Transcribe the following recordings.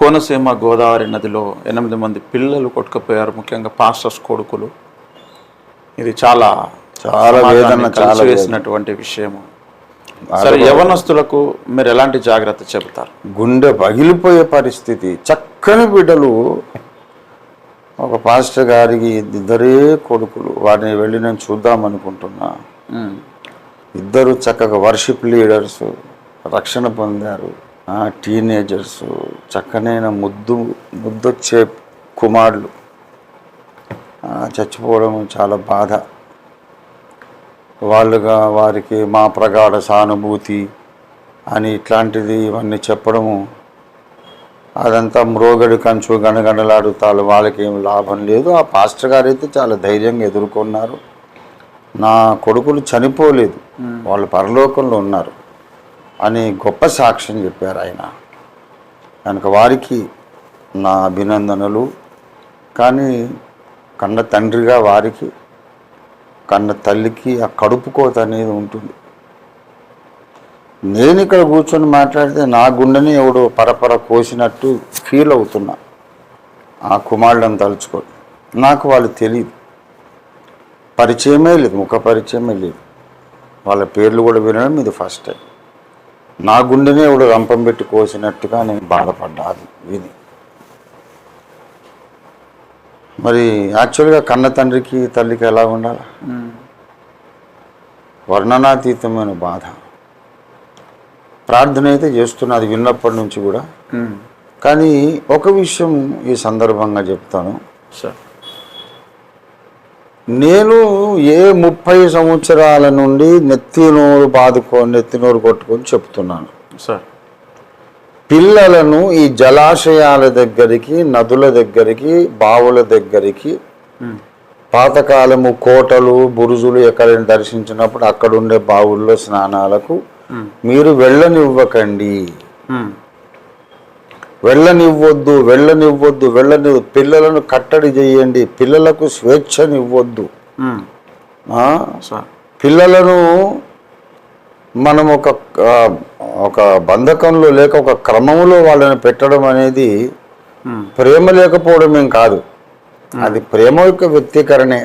కోనసీమ గోదావరి నదిలో ఎనిమిది మంది పిల్లలు కొట్టుకుపోయారు ముఖ్యంగా పాస్టర్స్ కొడుకులు. ఇది చాలా చాలా చాలా కలిసివేసినటువంటి విషయము. సరే యవనస్తులకు మీరు ఎలాంటి జాగ్రత్త చెబుతారు? గుండె పగిలిపోయే పరిస్థితి. చక్కని బిడ్డలు. ఒక పాస్టర్ గారికి ఇద్దరే కొడుకులు. వారిని వెళ్ళి నేను చూద్దాం అనుకుంటున్నా. ఇద్దరు చక్కగా వర్షిప్ లీడర్స్ రక్షణ పొందారు. టీనేజర్స్. చక్కనైన ముద్దు ముద్దొచ్చే కుమారులు. చచ్చిపోవడం చాలా బాధ. వాళ్ళుగా వారికి మా ప్రగాఢ సానుభూతి అని ఇట్లాంటిది ఇవన్నీ చెప్పడము అదంతా మ్రోగడి కంచు గణగణలాడుతాలు వాళ్ళకి ఏం లాభం లేదు. ఆ పాస్టర్ గారు అయితే చాలా ధైర్యంగా ఎదుర్కొన్నారు. నా కొడుకులు చనిపోలేదు. వాళ్ళు పరలోకంలో ఉన్నారు అని గొప్ప సాక్ష్యం చెప్పారు ఆయన. కనుక వారికి నా అభినందనలు. కానీ కన్న తండ్రిగా వారికి కన్న తల్లికి ఆ కడుపు కోత అనేది ఉంటుంది. నేను ఇక్కడ కూర్చొని మాట్లాడితే నా గుండెని ఎవడో పరపర కోసినట్టు ఫీల్ అవుతున్నా. ఆ కుమారులను తలుచుకొని. నాకు వాళ్ళు తెలియదు పరిచయమే లేదు ముఖ పరిచయమే లేదు. వాళ్ళ పేర్లు కూడా వినడం ఇది ఫస్ట్ టైం. నా గుండెనే ఎవడు రంపం పెట్టి కోసినట్టుగా నేను బాధపడ్డా అది విని. మరి యాక్చువల్గా కన్న తండ్రికి తల్లికి ఎలా ఉండాలి? వర్ణనాతీతమైన బాధ. ప్రార్థన అయితే చేస్తున్నా అది విన్నప్పటి నుంచి కూడా. కానీ ఒక విషయం ఈ సందర్భంగా చెప్తాను. సార్. నేను ఏ ముప్పై సంవత్సరాల నుండి నెత్తి నోరు బాదుకొని నెత్తి నోరు కొట్టుకొని చెప్తున్నాను. సార్. పిల్లలను ఈ జలాశయాల దగ్గరికి నదుల దగ్గరికి బావుల దగ్గరికి పాతకాలము కోటలు బురుజులు ఎక్కడైనా దర్శించినప్పుడు అక్కడ ఉండే బావుల్లో స్నానాలకు మీరు వెళ్ళనివ్వకండి. వెళ్ళనివ్వద్దు వెళ్ళనివ్వద్దు వెళ్ళని పిల్లలను కట్టడి చేయండి. పిల్లలకు స్వేచ్ఛనివ్వద్దు. పిల్లలను మనం ఒక ఒక బంధకంలో లేక ఒక క్రమంలో వాళ్ళని పెట్టడం అనేది ప్రేమ లేకపోవడమేం కాదు. అది ప్రేమ యొక్క వ్యక్తీకరణే.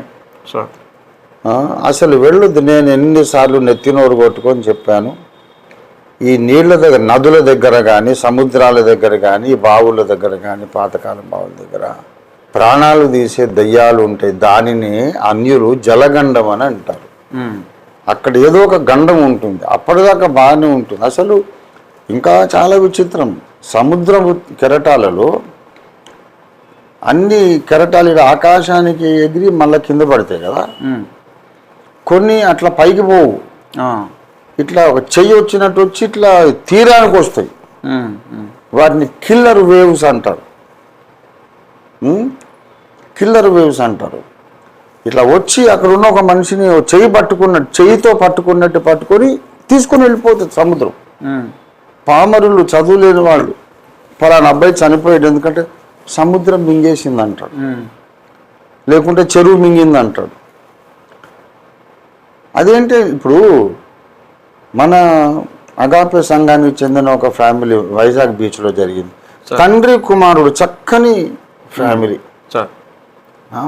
అసలు వెళ్ళొద్దు. నేను ఎన్నిసార్లు నెత్తినోరు కొట్టుకొని చెప్పాను. ఈ నీళ్ళ దగ్గర నదుల దగ్గర కానీ సముద్రాల దగ్గర కానీ బావుల దగ్గర కానీ పాతకాలం బావుల దగ్గర ప్రాణాలు తీసే దయ్యాలు ఉంటాయి దానిని అన్యులు జలగండం అని అంటారు. అక్కడ ఏదో ఒక గండం ఉంటుంది. అప్పటిదాకా బాగానే ఉంటుంది. అసలు ఇంకా చాలా విచిత్రం. సముద్రపు కెరటాలలో అన్ని కెరటాలు ఆకాశానికి ఎగిరి మళ్ళీ కింద పడతాయి కదా. కొన్ని అట్లా పైకి పోవు. ఇట్లా ఒక చెయ్యి వచ్చినట్టు వచ్చి ఇట్లా తీరానికి వస్తాయి. వాటిని కిల్లర్ వేవ్స్ అంటారు? కిల్లర్ వేవ్స్ అంటారు. ఇట్లా వచ్చి అక్కడ ఉన్న ఒక మనిషిని చెయ్యి పట్టుకున్నట్టు చెయ్యితో పట్టుకున్నట్టు పట్టుకొని తీసుకుని వెళ్ళిపోతుంది సముద్రం. పామరులు చదువు లేని వాళ్ళు. ఫలానా అబ్బాయి చనిపోయాడు ఎందుకంటే సముద్రం మింగేసింది అంటాడు లేకుంటే చెరువు మింగింది అంటాడు అదేంటి ఇప్పుడు మన అగాపే సంఘానికి చెందిన ఒక ఫ్యామిలీ వైజాగ్ బీచ్లో జరిగింది. తండ్రి కుమారుడు చక్కని ఫ్యామిలీ.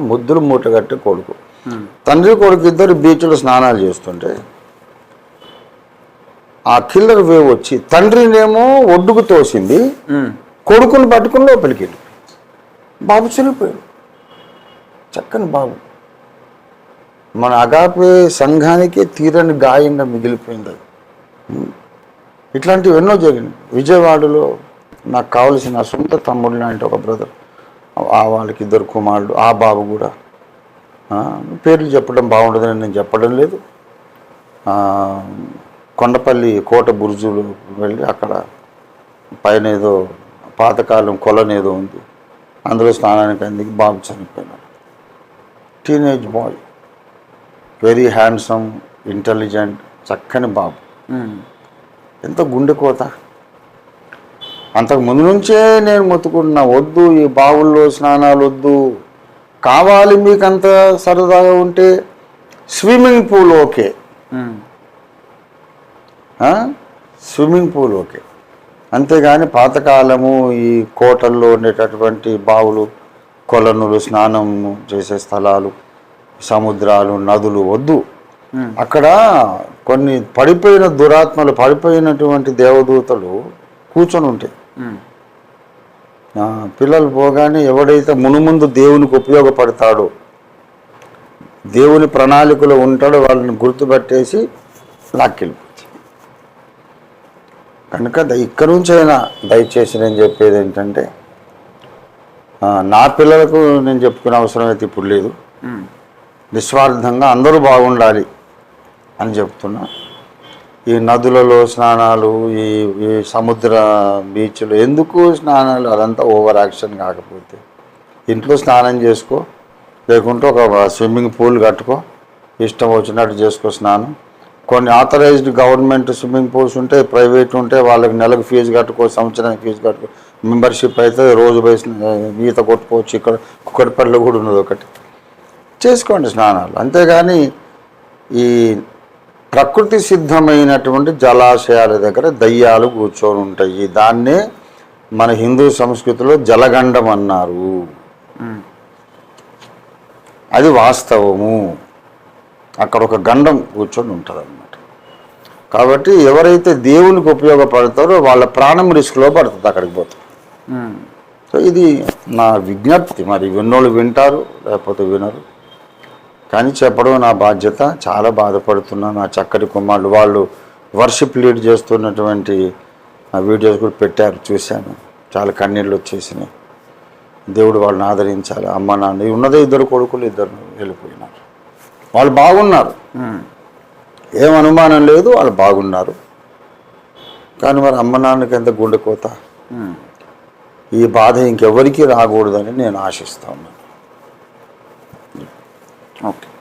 ముద్దులు మూటగట్టి కొడుకు. తండ్రి కొడుకు ఇద్దరు బీచ్లో స్నానాలు చేస్తుంటే ఆ కిల్లర్ వేవ్ వచ్చి తండ్రినేమో ఒడ్డుకు తోసింది. కొడుకుని పట్టుకుని లోపలికి వెళ్ళి. బాబు చనిపోయాడు చక్కని బాబు. మన అగాపే సంఘానికే తీరని గాయంగా మిగిలిపోయింది. ఇట్లాంటివి ఎన్నో జరిగినాయి. విజయవాడలో నాకు కావలసిన సొంత తమ్ముడు లాంటి ఒక బ్రదర్ ఆ వాళ్ళకి ఇద్దరు కుమారుడు ఆ బాబు కూడా. పేర్లు చెప్పడం బాగుండదని నేను చెప్పడం లేదు. కొండపల్లి కోట బురుజులు వెళ్ళి అక్కడ పైన ఏదో పాతకాలం కొలనేదో ఉంది. అందులో స్నానానికి అందుకు బాబు చనిపోయినాడు. Teenage boy very handsome intelligent చక్కని బాబు. ఎంత గుండె కోత? అంతకు ముందు నుంచే నేను మొత్తుకుంటున్నా వద్దు ఈ బావుల్లో స్నానాలు వద్దు కావాలి మీకంత సరదాగా ఉంటే swimming pool okay. Swimming pool okay. అంతేగాని పాతకాలము ఈ కోటల్లో ఉండేటటువంటి బావులు కొలనులు స్నానం చేసే స్థలాలు సముద్రాలు నదులు వద్దు. అక్కడ కొన్ని పడిపోయిన దురాత్మలు పడిపోయినటువంటి దేవదూతలు కూర్చొని ఉంటాయి పిల్లలు పోగానే ఎవడైతే మునుముందు దేవునికి ఉపయోగపడతాడో దేవుని ప్రణాళికలో ఉంటాడో వాళ్ళని గుర్తుపట్టేసి లాక్కెళ్ళిపోతుంది కనుక ఇక్కడ నుంచి అయినా దయచేసి నేను చెప్పేది ఏంటంటే నా పిల్లలకు నేను చెప్పుకునే అవసరం అయితే ఇప్పుడు లేదు. నిస్వార్థంగా అందరూ బాగుండాలి. అని చెప్తున్నా. ఈ నదులలో స్నానాలు ఈ ఈ సముద్ర బీచ్లు ఎందుకు స్నానాలు? అదంతా ఓవర్ యాక్షన్ కాకపోతే. ఇంట్లో స్నానం చేసుకో లేకుంటే ఒక స్విమ్మింగ్ పూల్ కట్టుకో ఇష్టం వచ్చినట్టు చేసుకో స్నానం. కొన్ని ఆథరైజ్డ్ గవర్నమెంట్ స్విమ్మింగ్ పూల్స్ ఉంటే ప్రైవేట్ ఉంటే వాళ్ళకి నెలకు ఫీజు కట్టుకో సంవత్సరానికి ఫీజు కట్టుకో. మెంబర్షిప్ అయితే రోజు పోయి ఈత కొట్టుకోవచ్చు ఇక్కడ కుక్కడిపల్లిలో కూడా ఉన్నది ఒకటి. చేసుకోండి స్నానాలు. అంతేగాని ఈ ప్రకృతి సిద్ధమైనటువంటి జలాశయాల దగ్గర దయ్యాలు కూర్చొని ఉంటాయి. దాన్నే మన హిందూ సంస్కృతిలో జలగండం అన్నారు. అది వాస్తవము. అక్కడ ఒక గండం కూర్చొని ఉంటుంది అనమాట కాబట్టి ఎవరైతే దేవునికి ఉపయోగపడతారో వాళ్ళ ప్రాణం రిస్క్లో పడుతుంది అక్కడికి పోతే. ఉమ్, సో ఇది నా విజ్ఞప్తి. మరి విన్నోళ్ళు వింటారు లేకపోతే వినరు. కానీ చెప్పడం నా బాధ్యత. చాలా బాధపడుతున్నా. నా చక్కటి కుమారుడు వాళ్ళు వర్షిప్ లీడ్ చేస్తున్నటువంటి ఆ వీడియోస్ కూడా పెట్టారు చూశాను. చాలా కన్నీళ్ళు వచ్చేసినాయి. దేవుడు వాళ్ళని ఆదరించాలి. అమ్మ నాన్న ఉన్నదే ఇద్దరు కొడుకులు ఇద్దరు వెళ్ళిపోయినారు. వాళ్ళు బాగున్నారు. ఏం అనుమానం లేదు వాళ్ళు బాగున్నారు. కానీ మరి అమ్మ నాన్నకి ఎంత గుండె కోత? ఉమ్. ఈ బాధ ఇంకెవరికీ రాకూడదని నేను ఆశిస్తా ఉన్నాను. ఓకే